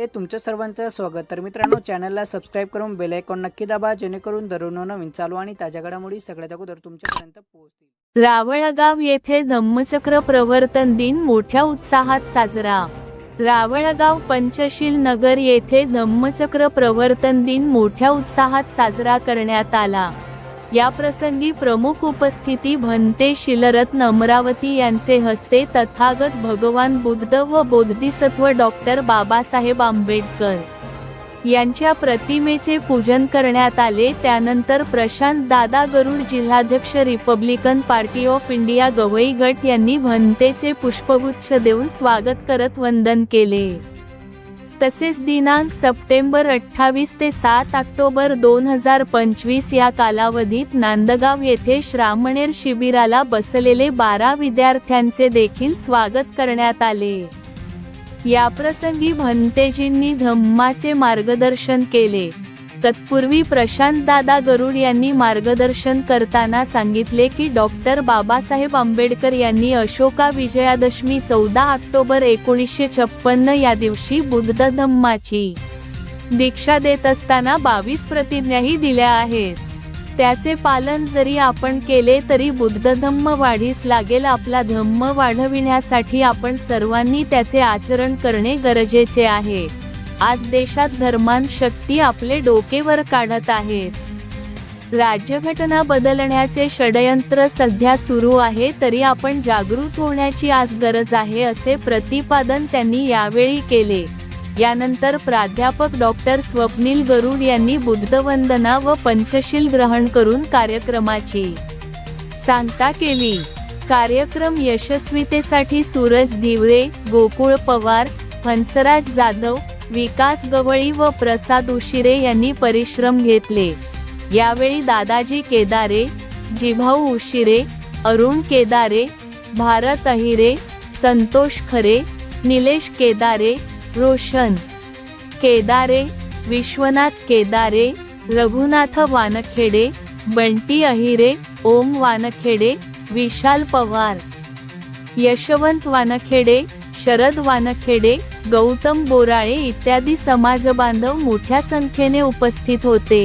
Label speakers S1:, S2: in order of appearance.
S1: ते तुमच्या सर्वांचं स्वागत. तर मित्रांनो चॅनलला सबस्क्राईब करून बेल आयकॉन नक्की दाबा जेणेकरून दररोज नवीन चालू आणि ताज्या घडामोडी सगळ्यात अगोदर तुमच्यापर्यंत पोहोचतील.
S2: रावळगाव येथे धम्मचक्र प्रवर्तन दिन मोठ्या उत्साहात साजरा. रावळगाव पंचशील नगर येथे धम्मचक्र प्रवर्तन दिन मोठ्या उत्साहात साजरा करण्यात आला. या प्रसंगी प्रमुख उपस्थिती भंते शिलरत्न अमरावती यांचे हस्ते तथागत भगवान बुद्ध व बोधिसत्व डॉक्टर बाबासाहेब आंबेडकर यांच्या प्रतिमेचे पूजन करण्यात आले. त्यानंतर प्रशांत दादा गरुड जिल्हाध्यक्ष Republican Party of India Gavai गट यांनी भंतेचे पुष्पगुच्छ देऊन स्वागत करत वंदन केले. तसेच दिनांक सप्टेंबर अठ्ठावीस ते सात ऑक्टोबर दोन हजार पंचवीस या कालावधीत नांदगाव येथे श्रामणेर शिबिराला बसलेले बारा विद्यार्थ्यांचे देखील स्वागत करण्यात आले. याप्रसंगी भंतेजींनी धम्माचे मार्गदर्शन केले. तत्पूर्वी प्रशांत दादा गरुड यांनी मार्गदर्शन करताना सांगितले की डॉक्टर बाबासाहेब आंबेडकर यांनी अशोका विजयादशमी चौदा ऑक्टोबर एकोणीसशे छप्पन्न या दिवशी बुद्ध धम्माची दीक्षा देत असताना बावीस प्रतिज्ञाही दिल्या आहेत. त्याचे पालन जरी आपण केले तरी बुद्ध धम्म वाढीस लागेल. आपला धम्म वाढविण्यासाठी आपण सर्वांनी त्याचे आचरण करणे गरजेचे आहे. आज देशात धर्मान शक्ती आपले डोकेवर काढत आहेत. राज्यघटना बदलण्याचे षडयंत्र सध्या सुरू आहे तरी आपण जागृत होण्याची आज गरज आहे असे प्रतिपादन त्यांनी यावेळी केले. यानंतर प्राध्यापक डॉक्टर स्वप्नील गरुड यांनी बुद्धवंदना व पंचशील ग्रहण करून कार्यक्रमाची सांगता केली. कार्यक्रम यशस्वीतेसाठी सूरज धिवरे गोकुळ पवार हंसराज जाधव विकास गवळी व प्रसाद उशिरे यांनी परिश्रम घेतले. यावेळी दादाजी केदारे जिभाऊ उशिरे अरुण केदारे भारत अहिरे संतोष खरे निलेश केदारे रोशन केदारे विश्वनाथ केदारे रघुनाथ वानखेडे बंटी अहिरे ओम वानखेडे विशाल पवार यशवंत वानखेडे शरद वानखेडे गौतम बोराळे इत्यादी समाजबांधव मोठ्या संख्येने उपस्थित होते.